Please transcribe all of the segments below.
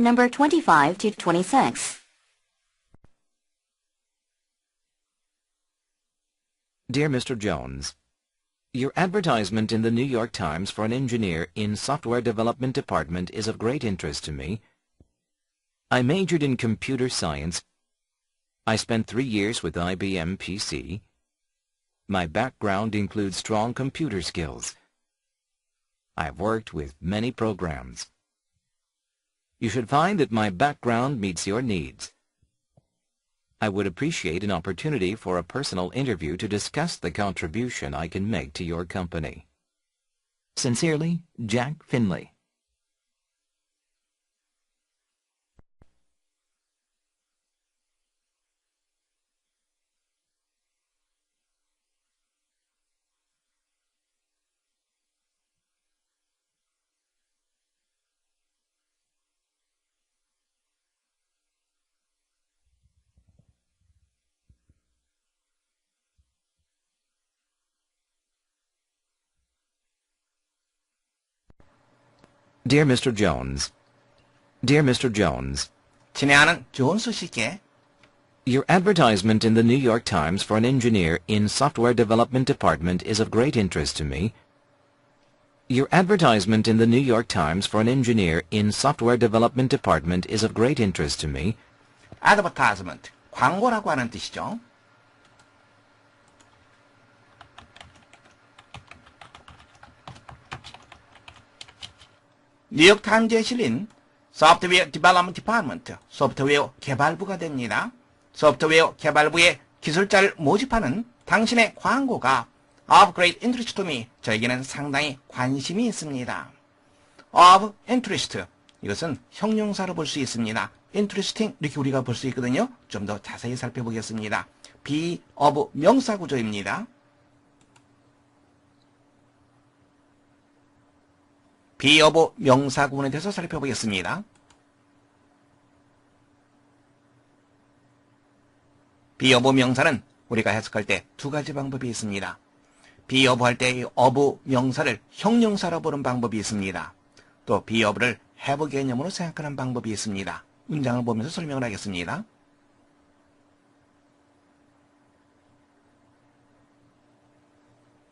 number 25 to 26. Dear Mr. Jones, Your advertisement in the New York Times for an engineer in software development department is of great interest to me. I majored in computer science. I spent three years with IBM PC. My background includes strong computer skills. I've worked with many programs. You should find that my background meets your needs. I would appreciate an opportunity for a personal interview to discuss the contribution I can make to your company. Sincerely, Jack Finley. Dear Mr. Jones, Dear Mr. Jones, 친애하는 존스 씨께 Your advertisement in the New York Times for an engineer in software development department is of great interest to me. Your advertisement in the New York Times for an engineer in software development department is of great interest to me. advertisement, 광고라고 하는 뜻이죠. 뉴욕 타임즈에 실린 소프트웨어 디벨롭먼트 디파트먼트, 소프트웨어 개발부가 됩니다. 소프트웨어 개발부의 기술자를 모집하는 당신의 광고가 great interest to me, 저에게는 상당히 관심이 있습니다. of interest, 이것은 형용사로 볼 수 있습니다. interesting 이렇게 우리가 볼 수 있거든요. 좀 더 자세히 살펴보겠습니다. be of 명사 구조입니다. Of 명사 구문에 대해서 살펴보겠습니다. of 명사는 우리가 해석할 때 두 가지 방법이 있습니다. of 할때이 of 명사를 형용사로 보는 방법이 있습니다. 또 of를 have 개념으로 생각하는 방법이 있습니다. 문장을 보면서 설명을 하겠습니다.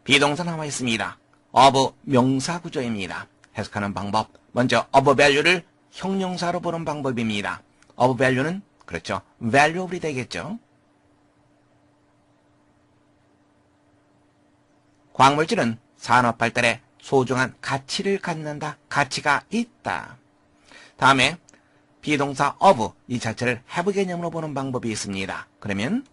비동사 나와 있습니다. of 명사 구조입니다. 해석하는 방법. 먼저 of value를 형용사로 보는 방법입니다. of value는 그렇죠. valuable이 되겠죠. 광물질은 산업 발달에 소중한 가치를 갖는다. 가치가 있다. 다음에 비동사 of 이 자체를 have 개념으로 보는 방법이 있습니다. 그러면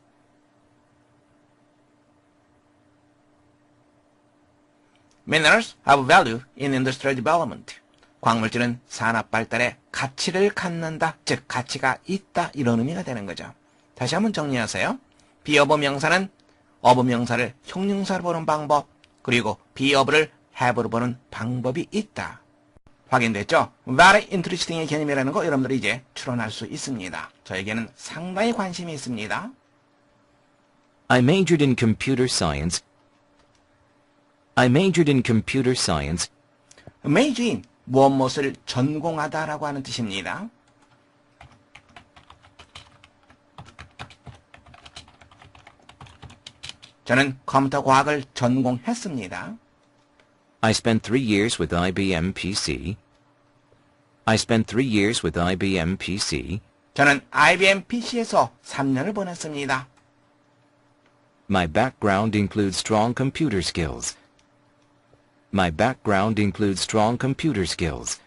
Minerals have value in industrial development. 광물질은 산업 발달에 가치를 갖는다. 즉 가치가 있다. 이런 의미가 되는 거죠. 다시 한번 정리하세요. 비어브 명사는 어브 명사를 형용사로 보는 방법 그리고 비어브를 have로 보는 방법이 있다. 확인됐죠? very interesting의 개념이라는 거 여러분들이 이제 추론할 수 있습니다. 저에게는 상당히 관심이 있습니다. I majored in computer science. I majored in computer science. major in 무엇 무엇을 전공하다라고 하는 뜻입니다. 저는 컴퓨터 과학을 전공했습니다. I spent three years with IBM PC. I spent three years with IBM PC. 저는 IBM PC에서 3년을 보냈습니다. My background includes strong computer skills. My background includes strong computer skills.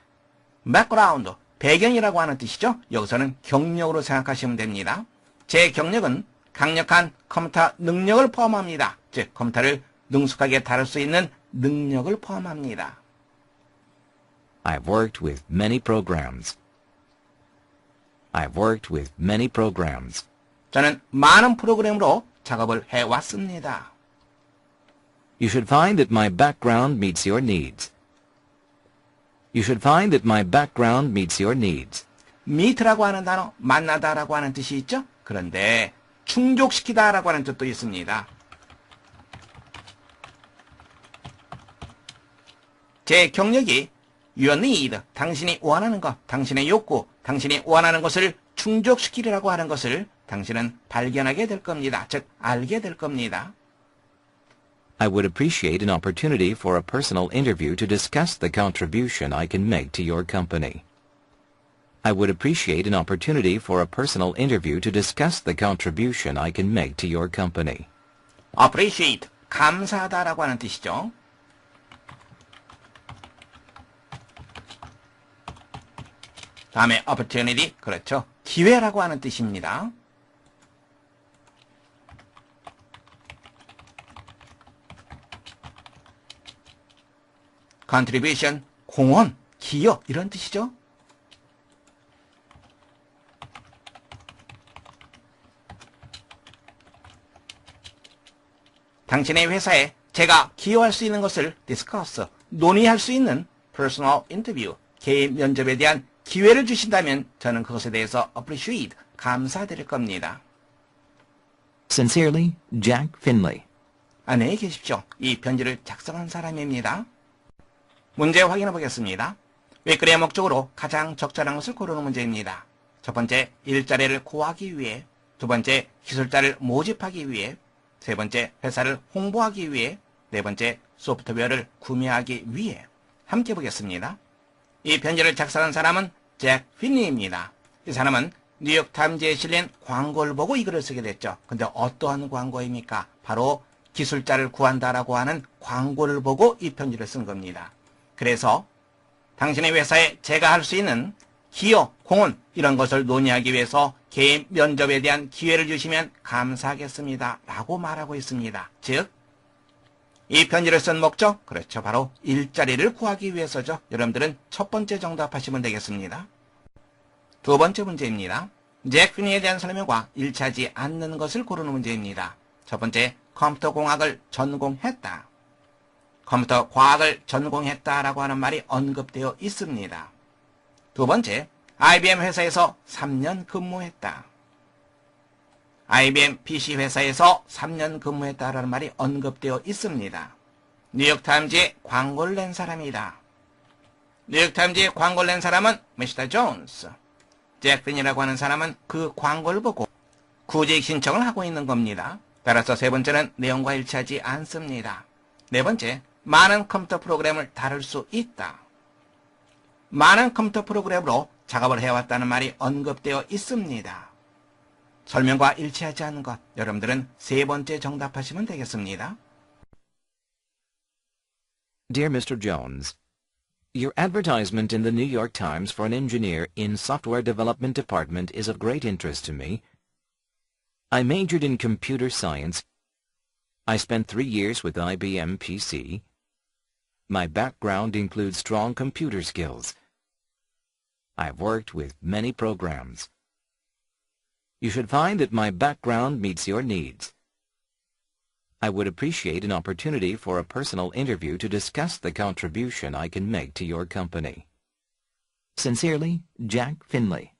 background, 배경이라고 하는 뜻이죠. 여기서는 경력으로 생각하시면 됩니다. 제 경력은 강력한 컴퓨터 능력을 포함합니다. 즉, 컴퓨터를 능숙하게 다룰 수 있는 능력을 포함합니다. I've worked with many programs. I've worked with many programs. 저는 많은 프로그램으로 작업을 해왔습니다. You should find that my background meets your needs. You should find that my background meets your needs. meet라고 하는 단어, 만나다라고 하는 뜻이 있죠? 그런데 충족시키다라고 하는 뜻도 있습니다. 제 경력이 your need, 당신이 원하는 것, 당신의 욕구, 당신이 원하는 것을 충족시키리라고 하는 것을 당신은 발견하게 될 겁니다. 즉, 알게 될 겁니다. I would appreciate an opportunity for a personal interview to discuss the contribution I can make to your company. I would appreciate an opportunity for a personal interview to discuss the contribution I can make to your company. appreciate, 감사하다라고 하는 뜻이죠. 다음에 opportunity, 그렇죠. 기회라고 하는 뜻입니다. Contribution, 공헌, 기여 이런 뜻이죠. 당신의 회사에 제가 기여할 수 있는 것을 discuss, 논의할 수 있는 personal interview, 개인 면접에 대한 기회를 주신다면 저는 그것에 대해서 appreciate, 감사드릴 겁니다. Sincerely, Jack Finley. 안녕히 계십시오. 이 편지를 작성한 사람입니다. 문제 확인해 보겠습니다. 웨이크리의 목적으로 가장 적절한 것을 고르는 문제입니다. 첫 번째, 일자리를 구하기 위해, 두 번째, 기술자를 모집하기 위해, 세 번째, 회사를 홍보하기 위해, 네 번째, 소프트웨어를 구매하기 위해. 함께 보겠습니다. 이 편지를 작성한 사람은 잭 핀리입니다. 이 사람은 뉴욕타임즈에 실린 광고를 보고 이 글을 쓰게 됐죠. 근데 어떠한 광고입니까? 바로 기술자를 구한다라고 하는 광고를 보고 이 편지를 쓴 겁니다. 그래서 당신의 회사에 제가 할 수 있는 기여, 공헌 이런 것을 논의하기 위해서 개인 면접에 대한 기회를 주시면 감사하겠습니다. 라고 말하고 있습니다. 즉, 이 편지를 쓴 목적? 그렇죠. 바로 일자리를 구하기 위해서죠. 여러분들은 첫 번째 정답하시면 되겠습니다. 두 번째 문제입니다. 잭 피니에 대한 설명과 일치하지 않는 것을 고르는 문제입니다. 첫 번째, 컴퓨터 공학을 전공했다. 컴퓨터 과학을 전공했다라고 하는 말이 언급되어 있습니다. 두 번째, IBM 회사에서 3년 근무했다. IBM PC 회사에서 3년 근무했다라는 말이 언급되어 있습니다. 뉴욕타임즈에 광고를 낸 사람이다. 뉴욕타임즈에 광고를 낸 사람은 미스터 존스. 잭핀이라고 하는 사람은 그 광고를 보고 구직 신청을 하고 있는 겁니다. 따라서 세 번째는 내용과 일치하지 않습니다. 네 번째, 많은 컴퓨터 프로그램을 다룰 수 있다. 많은 컴퓨터 프로그램으로 작업을 해왔다는 말이 언급되어 있습니다. 설명과 일치하지 않는 것, 여러분들은 세 번째 정답하시면 되겠습니다. Dear Mr. Jones, Your advertisement in the New York Times for an engineer in software development department is of great interest to me. I majored in computer science. I spent three years with IBM PC. My background includes strong computer skills. I've worked with many programs. You should find that my background meets your needs. I would appreciate an opportunity for a personal interview to discuss the contribution I can make to your company. Sincerely, Jack Finley.